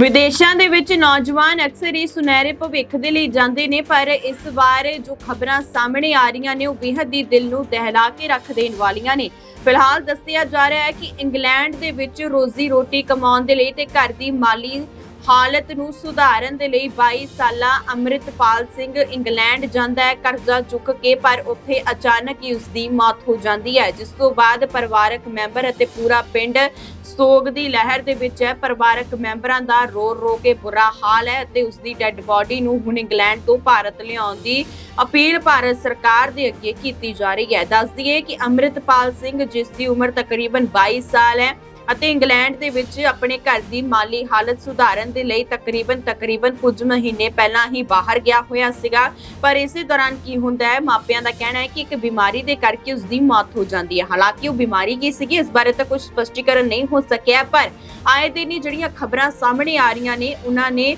ਵਿਦੇਸ਼ਾਂ ਦੇ ਵਿੱਚ ਨੌਜਵਾਨ ਅਕਸਰ ਹੀ ਸੁਨਹਿਰੇ ਭਵਿੱਖ ਦੇ ਲਈ ਜਾਂਦੇ ਨੇ, ਪਰ ਇਸ ਵਾਰ ਜੋ ਖਬਰਾਂ ਸਾਹਮਣੇ ਆ ਰਹੀਆਂ ਨੇ, ਉਹ ਬੇਹੱਦ ਹੀ ਦਿਲ ਨੂੰ ਦਹਿਲਾ ਕੇ ਰੱਖ ਦੇਣ ਵਾਲੀਆਂ ਨੇ। ਫਿਲਹਾਲ ਦੱਸਿਆ ਜਾ ਰਿਹਾ ਹੈ ਕਿ ਇੰਗਲੈਂਡ ਦੇ ਵਿੱਚ ਰੋਜ਼ੀ ਰੋਟੀ ਕਮਾਉਣ ਦੇ ਲਈ ਤੇ ਘਰ ਦੀ ਮਾਲੀ ਹਾਲਤ ਨੂੰ ਸੁਧਾਰਨ ਦੇ ਲਈ 22 ਸਾਲਾ ਅੰਮ੍ਰਿਤਪਾਲ ਸਿੰਘ ਇੰਗਲੈਂਡ ਜਾਂਦਾ ਹੈ, ਕਰਜ਼ਾ ਚੁੱਕ ਕੇ, ਪਰ ਉੱਥੇ ਅਚਾਨਕ ਹੀ ਉਸ ਦੀ ਮੌਤ ਹੋ ਜਾਂਦੀ ਹੈ, ਜਿਸ ਤੋਂ ਬਾਅਦ ਪਰਿਵਾਰਕ ਮੈਂਬਰ ਅਤੇ ਪੂਰਾ ਪਿੰਡ ਸੋਗ ਦੀ ਲਹਿਰ ਦੇ ਵਿੱਚ ਹੈ। ਪਰਿਵਾਰਕ ਮੈਂਬਰਾਂ ਦਾ ਰੋ ਰੋ ਕੇ ਬੁਰਾ ਹਾਲ ਹੈ ਅਤੇ ਉਸ ਦੀ ਡੈੱਡ ਬਾਡੀ ਨੂੰ ਹੁਣ ਇੰਗਲੈਂਡ ਤੋਂ ਭਾਰਤ ਲਿਆਉਣ ਦੀ ਅਪੀਲ ਭਾਰਤ ਸਰਕਾਰ ਦੇ ਅੱਗੇ ਕੀਤੀ ਜਾ ਰਹੀ ਹੈ। ਦੱਸ ਦਈਏ ਕਿ ਅੰਮ੍ਰਿਤਪਾਲ ਸਿੰਘ, ਜਿਸ ਦੀ ਉਮਰ ਤਕਰੀਬਨ 22 ਸਾਲ ਹੈ ਅਤੇ ਇੰਗਲੈਂਡ ਦੇ ਵਿੱਚ ਆਪਣੇ ਘਰ ਦੀ ਮਾਲੀ ਹਾਲਤ ਸੁਧਾਰਨ ਦੇ ਲਈ ਤਕਰੀਬਨ ਤਕਰੀਬਨ ਕੁਝ ਮਹੀਨੇ ਪਹਿਲਾਂ ਹੀ ਬਾਹਰ ਗਿਆ ਹੋਇਆ ਸੀਗਾ। ਪਰ ਇਸੇ ਦੌਰਾਨ ਕੀ ਹੁੰਦਾ ਹੈ? ਮਾਪਿਆਂ ਦਾ ਕਹਿਣਾ ਹੈ ਕਿ ਇੱਕ ਬਿਮਾਰੀ ਦੇ ਕਰਕੇ ਉਸ ਦੀ ਮੌਤ ਹੋ ਜਾਂਦੀ ਹੈ। ਹਾਲਾਂਕਿ ਉਹ ਬਿਮਾਰੀ ਕੀ ਸੀਗੀ? ਇਸ ਬਾਰੇ ਤਾਂ ਕੁਝ ਸਪਸ਼ਟੀਕਰਨ ਨਹੀਂ ਹੋ ਸਕਿਆ, ਪਰ ਆਏ ਦਿਨ ਹੀ ਜਿਹੜੀਆਂ ਖਬਰਾਂ ਸਾਹਮਣੇ ਆ ਰਹੀਆਂ ਨੇ, ਉਹਨਾਂ ਨੇ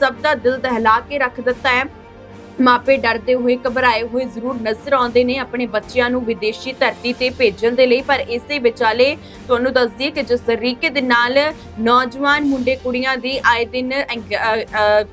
ਸਭ ਦਾ ਦਿਲ ਦਹਿਲਾ ਕੇ ਰੱਖ ਦਿੱਤਾ ਹੈ। ਮਾਪੇ ਡਰਦੇ ਹੋਏ, ਘਬਰਾਏ ਹੋਏ ਜ਼ਰੂਰ ਨਜ਼ਰ ਆਉਂਦੇ ਨੇ ਆਪਣੇ ਬੱਚਿਆਂ ਨੂੰ ਵਿਦੇਸ਼ੀ ਧਰਤੀ ਤੇ ਭੇਜਣ ਦੇ ਲਈ। ਪਰ ਇਸੇ ਵਿਚਾਲੇ ਤੁਹਾਨੂੰ ਦੱਸ ਦਈਏ ਕਿ ਜਿਸ ਤਰੀਕੇ ਦੇ ਨਾਲ ਨੌਜਵਾਨ ਮੁੰਡੇ ਕੁੜੀਆਂ ਦੀ ਆਏ ਦਿਨ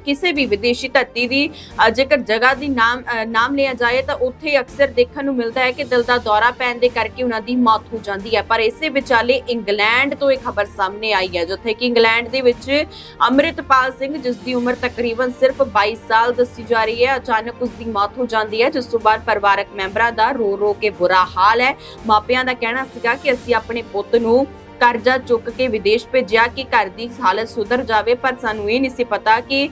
ਕਿਸੇ ਵੀ ਵਿਦੇਸ਼ੀ ਧਰਤੀ ਦੀ ਜੇਕਰ ਜਗ੍ਹਾ ਦੀ ਨਾਮ ਨਾਮ ਲਿਆ ਜਾਏ ਤਾਂ ਉੱਥੇ ਅਕਸਰ ਦੇਖਣ ਨੂੰ ਮਿਲਦਾ ਹੈ ਕਿ ਦਿਲ ਦਾ ਦੌਰਾ ਪੈਣ ਦੇ ਕਰਕੇ ਉਹਨਾਂ ਦੀ ਮੌਤ ਹੋ ਜਾਂਦੀ ਹੈ। ਪਰ ਇਸੇ ਵਿਚਾਲੇ ਇੰਗਲੈਂਡ ਤੋਂ ਇੱਕ ਖਬਰ ਸਾਹਮਣੇ ਆਈ ਹੈ, ਜਿੱਥੇ ਕਿ ਇੰਗਲੈਂਡ ਦੇ ਵਿੱਚ ਅੰਮ੍ਰਿਤਪਾਲ ਸਿੰਘ, ਜਿਸ ਦੀ ਉਮਰ ਤਕਰੀਬਨ ਸਿਰਫ 22 ਸਾਲ ਦੱਸੀ ਜਾ ਰਹੀ ਹੈ ਅਚਾਨਕ ਉਸ ਦੀ ਮੌਤ ਹੋ ਜਾਂਦੀ ਹੈ ਜਿਸ ਤੋਂ ਬਾਅਦ ਪਰਿਵਾਰਕ ਮੈਂਬਰਾਂ ਦਾ ਰੋ ਰੋ ਕੇ ਬੁਰਾ ਹਾਲ ਹੈ। ਮਾਪਿਆਂ ਦਾ ਕਹਿਣਾ ਸੀਗਾ ਕਿ ਅਸੀਂ ਆਪਣੇ ਪੁੱਤ ਨੂੰ ਕਰਜ਼ਾ ਚੁੱਕ ਕੇ ਵਿਦੇਸ਼ ਭੇਜਿਆ ਕਿ ਘਰ ਦੀ ਹਾਲਤ ਸੁਧਰ ਜਾਵੇ ਪਰ ਸਾਨੂੰ ਇਹ ਨਹੀਂ ਸੀ ਪਤਾ ਕਿ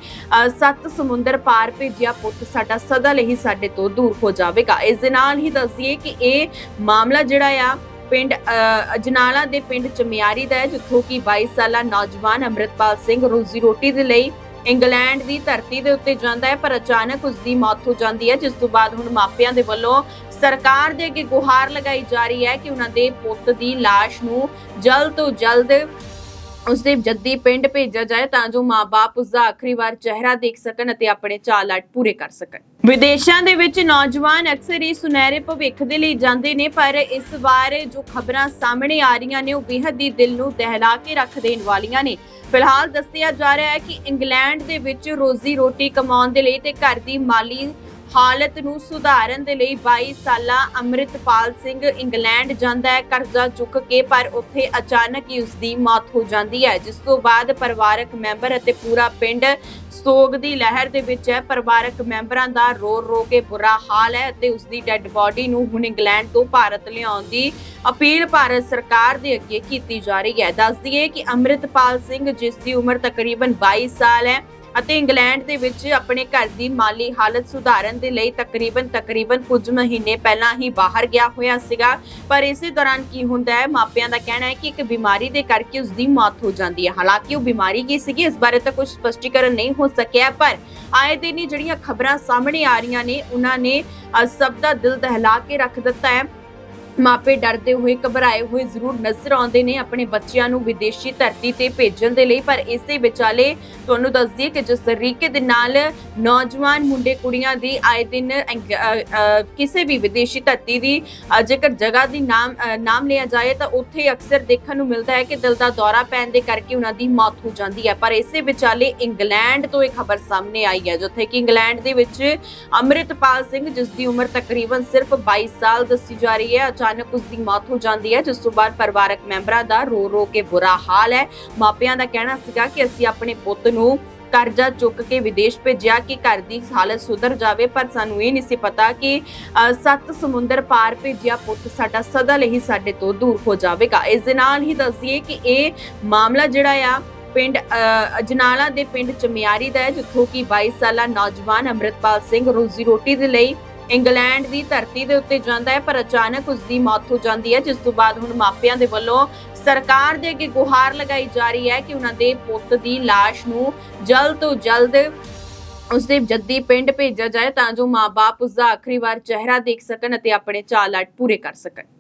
ਸੱਤ ਸਮੁੰਦਰ ਪਾਰ ਭੇਜਿਆ ਪੁੱਤ ਸਾਡਾ ਸਦਾ ਲਈ ਸਾਡੇ ਤੋਂ ਦੂਰ ਹੋ ਜਾਵੇਗਾ। ਇਸ ਦੇ ਨਾਲ ਹੀ ਦੱਸੀਏ ਕਿ ਇਹ ਮਾਮਲਾ ਜਿਹੜਾ ਆ ਪਿੰਡ ਅ, ਅਜਨਾਲਾ ਦੇ ਪਿੰਡ ਚਮਿਆਰੀ ਦਾ ਹੈ ਜਿੱਥੋਂ ਕਿ 22 ਸਾਲਾ ਨੌਜਵਾਨ ਅੰਮ੍ਰਿਤਪਾਲ ਸਿੰਘ ਰੋਜ਼ੀ ਰੋਟੀ ਦੇ ਲਈ ਇੰਗਲੈਂਡ ਦੀ ਧਰਤੀ ਦੇ ਉੱਤੇ ਜਾਂਦਾ ਹੈ, ਪਰ ਅਚਾਨਕ ਉਸ ਦੀ ਮੌਤ ਹੋ ਜਾਂਦੀ ਹੈ, ਜਿਸ ਤੋਂ ਬਾਅਦ ਹੁਣ ਮਾਪਿਆਂ ਦੇ ਵੱਲੋਂ ਸਰਕਾਰ ਦੇ ਅੱਗੇ ਗੁਹਾਰ ਲਗਾਈ ਜਾ ਰਹੀ ਹੈ ਕਿ ਉਹਨਾਂ ਦੇ ਪੁੱਤ ਦੀ ਲਾਸ਼ ਨੂੰ ਜਲਦ ਤੋਂ ਜਲਦ ਉਸਦੇ ਜੱਦੀ ਪਿੰਡ ਭੇਜਿਆ ਜਾਏ ਤਾਂ ਜੋ ਮਾਪੇ ਉਸ ਦਾ ਆਖਰੀ ਵਾਰ ਚਿਹਰਾ ਦੇਖ ਸਕਣ ਅਤੇ ਆਪਣੇ ਚਾਅ ਲਾਟ ਪੂਰੇ ਕਰ ਸਕਣ। ਵਿਦੇਸ਼ਾਂ ਦੇ ਵਿੱਚ ਨੌਜਵਾਨ ਅਕਸਰ ਹੀ ਸੁਨਹਿਰੇ ਭਵਿੱਖ ਦੇ ਲਈ ਜਾਂਦੇ ਨੇ, ਪਰ ਇਸ ਵਾਰ ਜੋ ਖਬਰਾਂ ਸਾਹਮਣੇ ਆ ਰਹੀਆਂ ਨੇ, ਉਹ ਬੇਹੱਦ ਹੀ ਦਿਲ ਨੂੰ ਦਹਿਲਾ ਕੇ ਰੱਖ ਦੇਣ ਵਾਲੀਆਂ ਨੇ। ਫਿਲਹਾਲ ਦੱਸਿਆ ਜਾ ਰਿਹਾ ਹੈ ਕਿ ਇੰਗਲੈਂਡ ਦੇ ਵਿੱਚ ਰੋਜ਼ੀ ਰੋਟੀ ਕਮਾਉਣ ਦੇ ਲਈ ਤੇ ਘਰ ਦੀ ਮਾਲੀ ਹਾਲਤ ਨੂੰ ਸੁਧਾਰਨ ਦੇ ਲਈ 22 ਸਾਲਾ ਅੰਮ੍ਰਿਤਪਾਲ ਸਿੰਘ ਇੰਗਲੈਂਡ ਜਾਂਦਾ ਹੈ, ਕਰਜ਼ਾ ਚੁੱਕ ਕੇ, ਪਰ ਉੱਥੇ ਅਚਾਨਕ ਹੀ ਉਸ ਦੀ ਮੌਤ ਹੋ ਜਾਂਦੀ ਹੈ, ਜਿਸ ਤੋਂ ਬਾਅਦ ਪਰਿਵਾਰਕ ਮੈਂਬਰ ਅਤੇ ਪੂਰਾ ਪਿੰਡ ਸੋਗ ਦੀ ਲਹਿਰ ਦੇ ਵਿੱਚ ਹੈ। ਪਰਿਵਾਰਕ ਮੈਂਬਰਾਂ ਦਾ ਰੋ ਰੋ ਕੇ ਬੁਰਾ ਹਾਲ ਹੈ ਅਤੇ ਉਸ ਦੀ ਡੈੱਡ ਬਾਡੀ ਨੂੰ ਹੁਣ ਇੰਗਲੈਂਡ ਤੋਂ ਭਾਰਤ ਲਿਆਉਣ ਦੀ ਅਪੀਲ ਭਾਰਤ ਸਰਕਾਰ ਦੇ ਅੱਗੇ ਕੀਤੀ ਜਾ ਰਹੀ ਹੈ। ਦੱਸ ਦਈਏ ਕਿ ਅੰਮ੍ਰਿਤਪਾਲ ਸਿੰਘ, ਜਿਸ ਦੀ ਉਮਰ ਤਕਰੀਬਨ 22 ਸਾਲ ਹੈ ਅਤੇ ਇੰਗਲੈਂਡ ਦੇ ਵਿੱਚ ਆਪਣੇ ਘਰ ਦੀ ਮਾਲੀ ਹਾਲਤ ਸੁਧਾਰਨ ਦੇ ਲਈ ਤਕਰੀਬਨ ਤਕਰੀਬਨ ਕੁਝ ਮਹੀਨੇ ਪਹਿਲਾਂ ਹੀ ਬਾਹਰ ਗਿਆ ਹੋਇਆ ਸੀਗਾ। ਪਰ ਇਸੇ ਦੌਰਾਨ ਕੀ ਹੁੰਦਾ ਹੈ? ਮਾਪਿਆਂ ਦਾ ਕਹਿਣਾ ਹੈ ਕਿ ਇੱਕ ਬਿਮਾਰੀ ਦੇ ਕਰਕੇ ਉਸ ਦੀ ਮੌਤ ਹੋ ਜਾਂਦੀ ਹੈ। ਹਾਲਾਂਕਿ ਉਹ ਬਿਮਾਰੀ ਕੀ ਸੀਗੀ? ਇਸ ਬਾਰੇ ਤਾਂ ਕੁਝ ਸਪਸ਼ਟੀਕਰਨ ਨਹੀਂ ਹੋ ਸਕਿਆ, ਪਰ ਆਏ ਦਿਨ ਹੀ ਜਿਹੜੀਆਂ ਖਬਰਾਂ ਸਾਹਮਣੇ ਆ ਰਹੀਆਂ ਨੇ, ਉਹਨਾਂ ਨੇ ਸਭ ਦਾ ਦਿਲ ਦਹਿਲਾ ਕੇ ਰੱਖ ਦਿੱਤਾ ਹੈ। ਮਾਪੇ ਡਰਦੇ ਹੋਏ, ਘਬਰਾਏ ਹੋਏ ਜ਼ਰੂਰ ਨਜ਼ਰ ਆਉਂਦੇ ਨੇ ਆਪਣੇ ਬੱਚਿਆਂ ਨੂੰ ਵਿਦੇਸ਼ੀ ਧਰਤੀ ਤੇ ਭੇਜਣ ਦੇ ਲਈ। ਪਰ ਇਸੇ ਵਿਚਾਲੇ ਤੁਹਾਨੂੰ ਦੱਸ ਦਈਏ ਕਿ ਜਿਸ ਤਰੀਕੇ ਦੇ ਨਾਲ ਨੌਜਵਾਨ ਮੁੰਡੇ ਕੁੜੀਆਂ ਦੀ ਆਏ ਦਿਨ ਕਿਸੇ ਵੀ ਵਿਦੇਸ਼ੀ ਧਰਤੀ ਦੀ ਜੇਕਰ ਜਗ੍ਹਾ ਦੀ ਨਾਮ ਨਾਮ ਲਿਆ ਜਾਏ ਤਾਂ ਉੱਥੇ ਅਕਸਰ ਦੇਖਣ ਨੂੰ ਮਿਲਦਾ ਹੈ ਕਿ ਦਿਲ ਦਾ ਦੌਰਾ ਪੈਣ ਦੇ ਕਰਕੇ ਉਹਨਾਂ ਦੀ ਮੌਤ ਹੋ ਜਾਂਦੀ ਹੈ। ਪਰ ਇਸੇ ਵਿਚਾਲੇ ਇੰਗਲੈਂਡ ਤੋਂ ਇੱਕ ਖਬਰ ਸਾਹਮਣੇ ਆਈ ਹੈ, ਜਿੱਥੇ ਕਿ ਇੰਗਲੈਂਡ ਦੇ ਵਿੱਚ ਅੰਮ੍ਰਿਤਪਾਲ ਸਿੰਘ ਜਿਸ ਦੀ ਉਮਰ ਤਕਰੀਬਨ ਸਿਰਫ 22 ਸਾਲ ਦੱਸੀ ਜਾ ਰਹੀ ਹੈ ਅਚਾਨਕ ਉਸ ਦੀ ਮੌਤ ਹੋ ਜਾਂਦੀ ਹੈ ਜਿਸ ਤੋਂ ਬਾਅਦ ਪਰਿਵਾਰਕ ਮੈਂਬਰਾਂ ਦਾ ਰੋ ਰੋ ਕੇ ਬੁਰਾ ਹਾਲ ਹੈ। ਮਾਪਿਆਂ ਦਾ ਕਹਿਣਾ ਸੀਗਾ ਕਿ ਅਸੀਂ ਆਪਣੇ ਪੁੱਤ ਨੂੰ ਕਰਜ਼ਾ ਚੁੱਕ ਕੇ ਵਿਦੇਸ਼ ਭੇਜਿਆ ਕਿ ਘਰ ਦੀ ਹਾਲਤ ਸੁਧਰ ਜਾਵੇ ਪਰ ਸਾਨੂੰ ਇਹ ਨਹੀਂ ਸੀ ਪਤਾ ਕਿ ਸੱਤ ਸਮੁੰਦਰ ਪਾਰ ਭੇਜਿਆ ਪੁੱਤ ਸਾਡਾ ਸਦਾ ਲਈ ਸਾਡੇ ਤੋਂ ਦੂਰ ਹੋ ਜਾਵੇਗਾ। ਇਸ ਦੇ ਨਾਲ ਹੀ ਦੱਸੀਏ ਕਿ ਇਹ ਮਾਮਲਾ ਜਿਹੜਾ ਆ ਪਿੰਡ ਅ, ਅਜਨਾਲਾ ਦੇ ਪਿੰਡ ਚਮਿਆਰੀ ਦਾ ਹੈ ਜਿੱਥੋਂ ਕਿ 22 ਸਾਲਾ ਨੌਜਵਾਨ ਅੰਮ੍ਰਿਤਪਾਲ ਸਿੰਘ ਰੋਜ਼ੀ ਰੋਟੀ ਦੇ ਲਈ ਇੰਗਲੈਂਡ ਦੀ ਧਰਤੀ ਦੇ ਉੱਤੇ ਜਾਂਦਾ ਹੈ, ਪਰ ਅਚਾਨਕ ਉਸ ਦੀ ਮੌਤ ਹੋ ਜਾਂਦੀ ਹੈ, ਜਿਸ ਤੋਂ ਬਾਅਦ ਹੁਣ ਮਾਪਿਆਂ ਦੇ ਵੱਲੋਂ ਸਰਕਾਰ ਦੇ ਅੱਗੇ ਗੁਹਾਰ ਲਗਾਈ ਜਾ ਰਹੀ ਹੈ ਕਿ ਉਹਨਾਂ ਦੇ ਪੁੱਤ ਦੀ ਲਾਸ਼ ਨੂੰ ਜਲਦ ਤੋਂ ਜਲਦ ਉਸਦੇ ਜੱਦੀ ਪਿੰਡ ਭੇਜਿਆ ਜਾਏ ਤਾਂ ਜੋ ਮਾਪੇ ਉਸ ਦਾ ਆਖਰੀ ਵਾਰ ਚਿਹਰਾ ਦੇਖ ਸਕਣ ਅਤੇ ਆਪਣੇ ਚਾਅ ਲਾਡ ਪੂਰੇ ਕਰ ਸਕਣ।